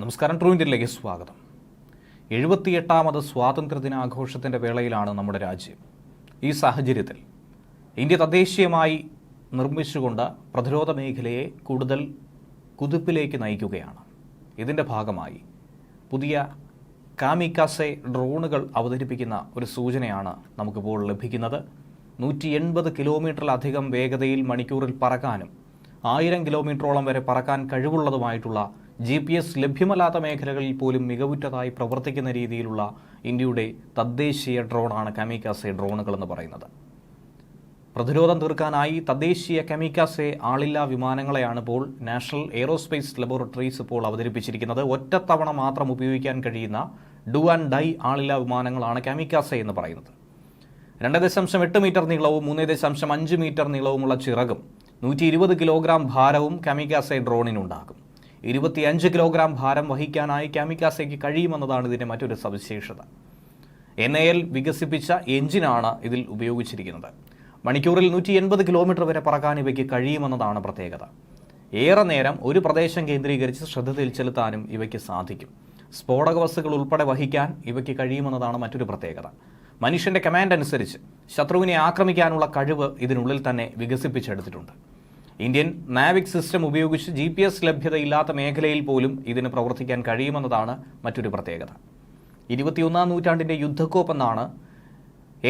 നമസ്കാരം ട്രൂ ഇന്ത്യയിലേക്ക് സ്വാഗതം. എഴുപത്തിയെട്ടാമത് സ്വാതന്ത്ര്യദിനാഘോഷത്തിന്റെ വേളയിലാണ് നമ്മുടെ രാജ്യം. ഈ സാഹചര്യത്തിൽ ഇന്ത്യ തദ്ദേശീയമായി നിർമ്മിച്ചുകൊണ്ട് പ്രതിരോധ മേഖലയെ കൂടുതൽ കുതിപ്പിലേക്ക് നയിക്കുകയാണ്. ഇതിന്റെ ഭാഗമായി പുതിയ കാമിക്കാസെ ഡ്രോണുകൾ അവതരിപ്പിക്കുന്ന ഒരു സൂചനയാണ് നമുക്കിപ്പോൾ ലഭിക്കുന്നത്. നൂറ്റി എൺപത് കിലോമീറ്ററിലധികം വേഗതയിൽ മണിക്കൂറിൽ പറക്കാനും ആയിരം കിലോമീറ്ററോളം വരെ പറക്കാൻ കഴിവുള്ളതുമായിട്ടുള്ള ജി പി എസ് ലഭ്യമല്ലാത്ത മേഖലകളിൽ പോലും മികവുറ്റതായി പ്രവർത്തിക്കുന്ന രീതിയിലുള്ള ഇന്ത്യയുടെ തദ്ദേശീയ ഡ്രോണാണ് കമിക്കാസെ ഡ്രോണുകൾ എന്ന് പറയുന്നത്. പ്രതിരോധം തീർക്കാനായി തദ്ദേശീയ കെമിക്കാസെ ആളില്ലാ വിമാനങ്ങളെയാണ് ഇപ്പോൾ നാഷണൽ എയ്റോസ്പേസ് ലബോറട്ടറീസ് ഇപ്പോൾ അവതരിപ്പിച്ചിരിക്കുന്നത്. ഒറ്റത്തവണ മാത്രം ഉപയോഗിക്കാൻ കഴിയുന്ന ഡു ആൻഡ് ഡൈ ആളില്ലാ വിമാനങ്ങളാണ് കെമിക്കാസെ എന്ന് പറയുന്നത്. രണ്ട് ദശാംശം എട്ട് മീറ്റർ നീളവും മൂന്ന് ദശാംശം അഞ്ച് മീറ്റർ നീളവുമുള്ള ചിറകും നൂറ്റി ഇരുപത് കിലോഗ്രാം ഭാരവും കമിക്കാസെ ഡ്രോണിനുണ്ടാകും. ഇരുപത്തിയഞ്ച് കിലോഗ്രാം ഭാരം വഹിക്കാനായി കാമിക്കാസയ്ക്ക് കഴിയുമെന്നതാണ് ഇതിന്റെ മറ്റൊരു സവിശേഷത. എൻ എ എൽ വികസിപ്പിച്ച എഞ്ചിനാണ് ഇതിൽ ഉപയോഗിച്ചിരിക്കുന്നത്. മണിക്കൂറിൽ നൂറ്റി എൺപത് കിലോമീറ്റർ വരെ പറക്കാൻ ഇവയ്ക്ക് കഴിയുമെന്നതാണ് പ്രത്യേകത. ഏറെ നേരം ഒരു പ്രദേശം കേന്ദ്രീകരിച്ച് ശ്രദ്ധ ചെലുത്താനും ഇവയ്ക്ക് സാധിക്കും. സ്ഫോടക വസ്തുക്കൾ ഉൾപ്പെടെ വഹിക്കാൻ ഇവയ്ക്ക് കഴിയുമെന്നതാണ് മറ്റൊരു പ്രത്യേകത. മനുഷ്യന്റെ കമാൻഡ് അനുസരിച്ച് ശത്രുവിനെ ആക്രമിക്കാനുള്ള കഴിവ് ഇതിനുള്ളിൽ തന്നെ വികസിപ്പിച്ചെടുത്തിട്ടുണ്ട്. ഇന്ത്യൻ നാവിക് സിസ്റ്റം ഉപയോഗിച്ച് ജി പി എസ് ലഭ്യതയില്ലാത്ത മേഖലയിൽ പോലും ഇതിന് പ്രവർത്തിക്കാൻ കഴിയുമെന്നതാണ് മറ്റൊരു പ്രത്യേകത. ഇരുപത്തിയൊന്നാം നൂറ്റാണ്ടിന്റെ യുദ്ധക്കോപ്പെന്നാണ്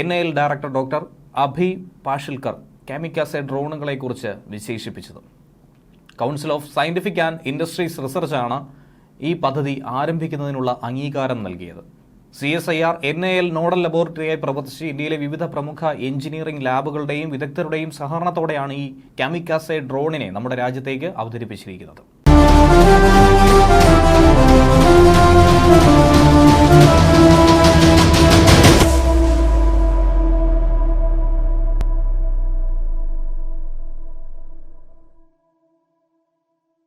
N L director doctor Abhi Pashilkar kamikaze ഡ്രോണുകളെക്കുറിച്ച് വിശേഷിപ്പിച്ചത്. Council of scientific and industries റിസർച്ചാണ് ഈ പദ്ധതി ആരംഭിക്കുന്നതിനുള്ള അംഗീകാരം നൽകിയത്. C S I R N A L nodal ലബോറട്ടറിയായി പ്രവർത്തിച്ച് ഇന്ത്യയിലെ വിവിധ പ്രമുഖ എഞ്ചിനീയറിംഗ് ലാബുകളുടെയും വിദഗ്ധരുടെയും സഹകരണത്തോടെയാണ് ഈ കാമിക്കാസെ ഡ്രോണിനെ നമ്മുടെ രാജ്യത്തേക്ക് അവതരിപ്പിച്ചിരിക്കുന്നത്.